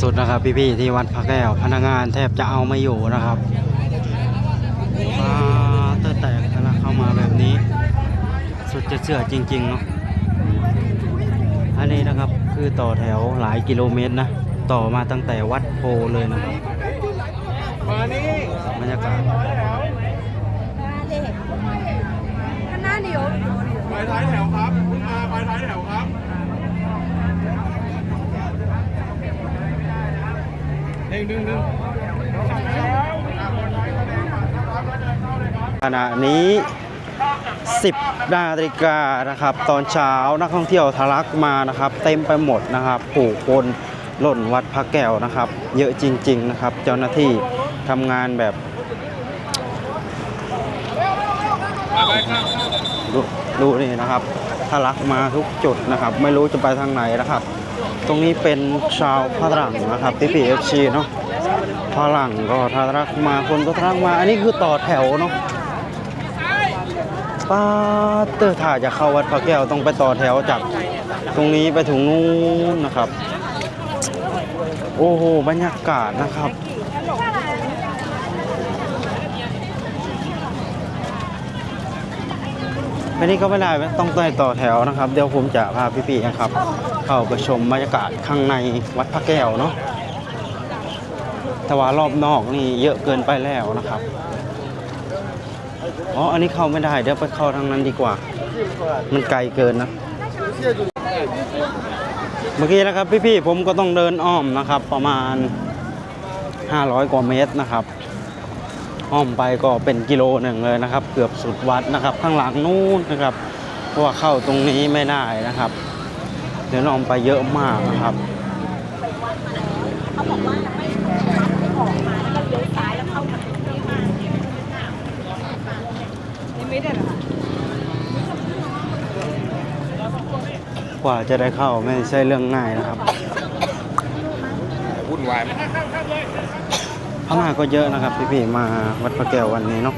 สุดนะครับ พี่ๆที่วัดพระแก้วพนักงานแทบจะเอาไม่อยู่นะครับมาต่อแตกนะเข้ามาแบบนี้ สุดจะเสือจริงๆเนาะอันนี้นะครับคือต่อแถวหลายกิโลเมตรนะ ต่อมาตั้งแต่วัดโพเลยนะครับบรรยากาศไปท้ายแถวครับ หนึ่งหนึ่งขณะนี้ 10นาฬิกานะครับ ตอนเช้านักท่องเที่ยวทะลักมานะครับ เต็มไปหมดนะครับผู้คนหล่นวัดพระแก้วนะครับ เยอะจริง ๆ นะครับ เจ้าหน้าที่ทำงานแบบรู้นี่นะครับทะลักมาทุกจุดนะครับ ไม่รู้จะไปทางไหนนะครับ ตรงนี้เป็นชาวฝรั่งนะครับพี่พีเอฟซีเนาะฝรั่งก็ทารักมาคนก็ทารักมา อันนี้คือต่อแถวเนาะป้าเตอร์ถ่าจะเข้าวัดพระแก้วต้องไปต่อแถวจากตรงนี้ไปถึงนู้นนะครับ โอ้โหบรรยากาศนะครับ อันนี้ก็ไม่ได้ต้องไปต่อแถวนะครับ เดี๋ยวผมจะพาพี่ๆนะครับ เข้าไปชมบรรยากาศข้างในวัดพระแก้วเนาะแต่ว่ารอบนอกนี่เยอะเกินไปแล้วนะครับอ๋ออันนี้เข้าไม่ได้เดี๋ยวไปเข้าทางนั้นดีกว่า มันไกลเกินนะเมื่อกี้นะครับพี่ๆผมก็ต้องเดินอ้อมนะครับ ประมาณ 500 กว่าเมตรนะครับ อ้อมไปก็เป็นกิโลหนึ่งเลยนะครับ เกือบสุดวัดนะครับ ข้างหลังนู้นนะครับเพราะว่าเข้าตรงนี้ไม่ได้นะครับ เดี๋ยวอ้อมไปเยอะมากนะครับเขาบอกว่าไม่ไม่ออกมาแล้วก็เลี้ยวซ้ายแล้วเข้าทางนี้มานี่ไม่ได้หรอกกว่าจะได้เข้าไม่ใช่เรื่องง่ายนะครับวุ่นวายไหม พม่าก็เยอะนะครับพี่ๆมาวัดพระแก้ววันนี้เนาะ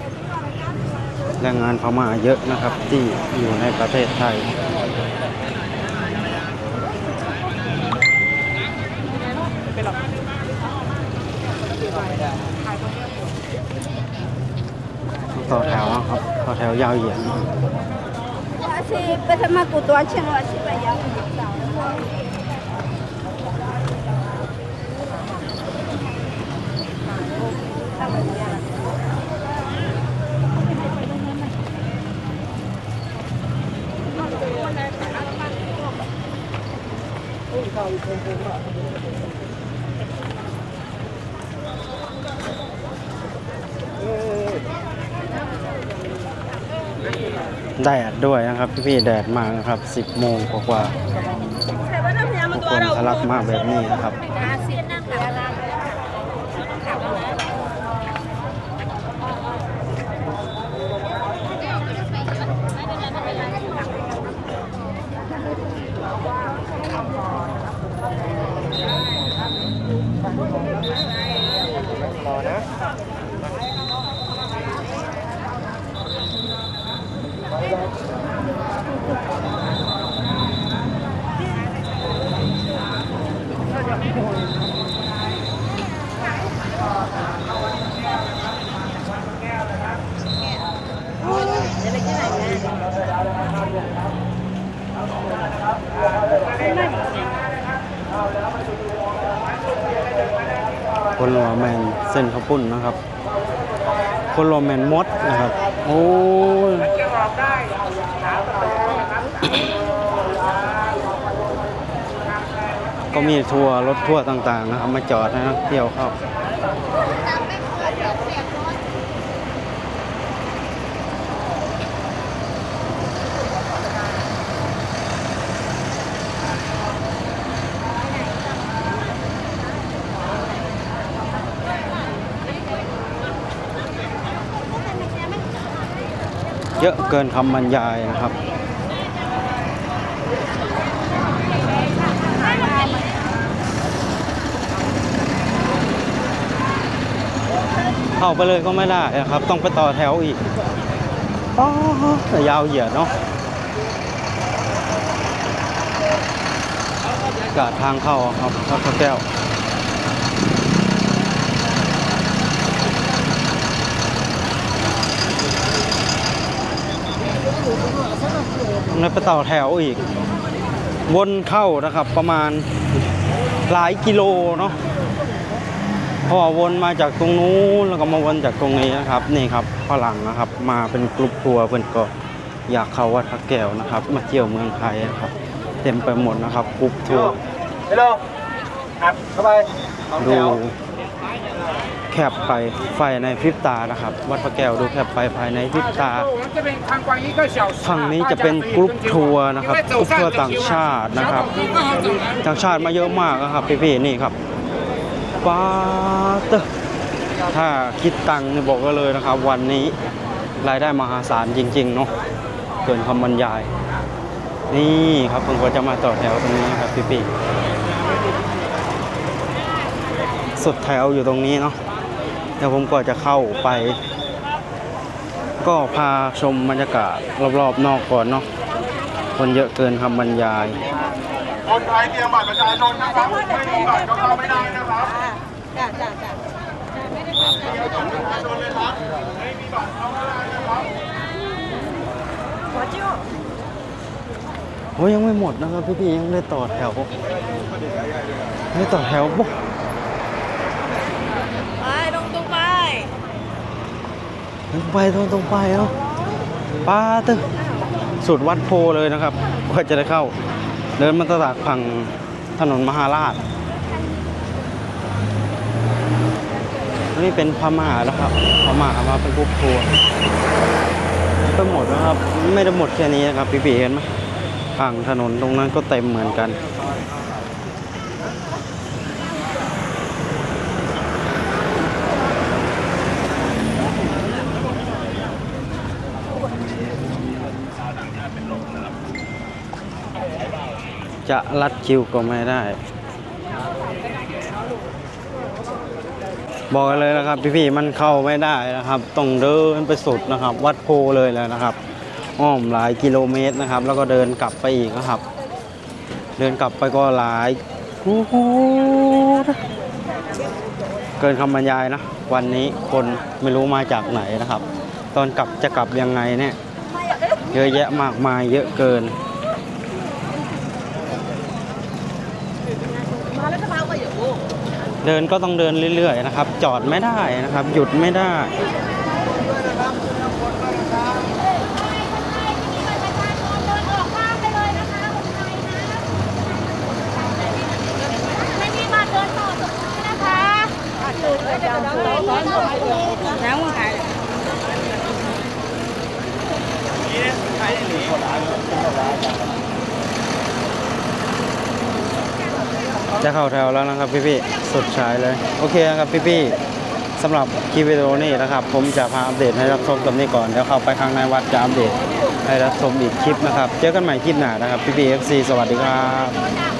แรงงานพม่าเยอะนะครับที่อยู่ในประเทศไทยต่อแถวครับต่อแถวยาวเหยียด แดดด้วยนะครับพี่ๆแดดมากนะครับ 10 โมงกว่าๆทุกคนทะลักมากแบบนี้นะครับ คนโรแมนเส้นข้าวปุ้นนะครับ คนโรแมนมดนะครับ โอ้ยก็มี ก็มีทัวร์รถทัวร์ต่างๆนะครับมาจอดให้นักเที่ยวเข้าเยอะเกินคำบรรยายนะครับ เข้าไปเลยก็ไม่ได้นะครับ ต้องไปต่อแถวอีกอ๋ยาวเหยียดเนาะกาดทางเข้าครับวัดพระแก้วแล้วไปต่อแถวอีก วนเข้านะครับประมาณหลายกิโลเนาะ พอวนมาจากตรงนู้นแล้วก็มาวนจากตรงนี้นะครับ นี่ครับฝรั่งนะครับ มาเป็นกลุ่มทัวร์เพื่อนก็อยากเข้าวัดพระแก้วนะครับ มาเที่ยวเมืองไทยนะครับ เต็มไปหมดนะครับกลุ่มทัวร์ฮัลโหลครับเข้าไปดูแคบไปไฟในพริบตานะครับ วัดพระแก้วดูแคบไปภายในพริบตาฝั่งนี้จะเป็นกรุ๊ปทัวร์นะครับกรุ๊ปทัวร์ต่างชาตินะครับ ต่างชาติมาเยอะมากนะครับพี่ๆนี่ครับ ป้าเตอถ้าคิดตังค์นี่บอกก็เลยนะครับ วันนี้รายได้มหาศาลจริง ๆ เนาะเกินคำบรรยาย นี่ครับผมก็จะมาต่อแถวตรงนี้ครับพี่ๆสุดแถวอยู่ตรงนี้เนาะเดี๋ยวผมก็จะเข้าไป ก็พาชมบรรยากาศรอบๆนอกก่อนเนาะคนเยอะเกินคำบรรยาย คนไทยเตรียมบัตรประชาชนนะครับไม่มีบัตรก็เข้าไม่ได้นะครับ จ้าจ้าจ้าประชาชนเลยครับไม่มีบัตรเข้าไม่ได้นะครับหัวจิ้วโอ้ยยังไม่หมดนะครับพี่พี่ๆยังได้ต่อแถวได้ต่อแถวปุ๊บไปลงตรงไปตรงไปตรงตรงไปเนาะป้าตึงสุดวัดโพเลยนะครับกว่าจะได้เข้า เดินมาตลาดฝั่งถนนมหาราช นี่เป็นพม่าแล้วครับพม่ามาเป็นกรุ๊ปทัวร์ก็หมดแล้วครับ ไม่ได้หมดแค่นี้นะครับพี่ๆเห็นไหมฝั่งถนนตรงนั้นก็เต็มเหมือนกันจะรัดคิวก็ไม่ได้ บอกเลยนะครับพี่ๆมันเข้าไม่ได้นะครับต้องเดินไปสุดนะครับ วัดโพเลยแล้วนะครับ อ้อมหลายกิโลเมตรนะครับ แล้วก็เดินกลับไปอีกนะครับ เดินกลับไปก็หลายโอ้โหเกินคำบรรยายนะ วันนี้คนไม่รู้มาจากไหนนะครับ ตอนกลับจะกลับยังไงเนี่ยเยอะแยะมากมายเยอะเกิน มาแล้วจะมาก็อยู่ เดินก็ต้องเดินเรื่อยๆนะครับ จอดไม่ได้นะครับ หยุดไม่ได้ไม่มีมาเดินต่อตรงนี้นะคะ น้ำมึงขาย จะเข้าแถวแล้วนะครับพี่ๆสุดฉายเลย โอเคนะครับพี่ๆสำหรับคลิปวิดีโอนี้นะครับ ผมจะพาอัปเดตให้รับชมตรงนี้ก่อนเดี๋ยวเข้าไปข้างในวัดจะอัปเดตให้รับชมอีกคลิปนะครับ เจอกันใหม่คลิปหน้านะครับพี่ๆ FC สวัสดีครับ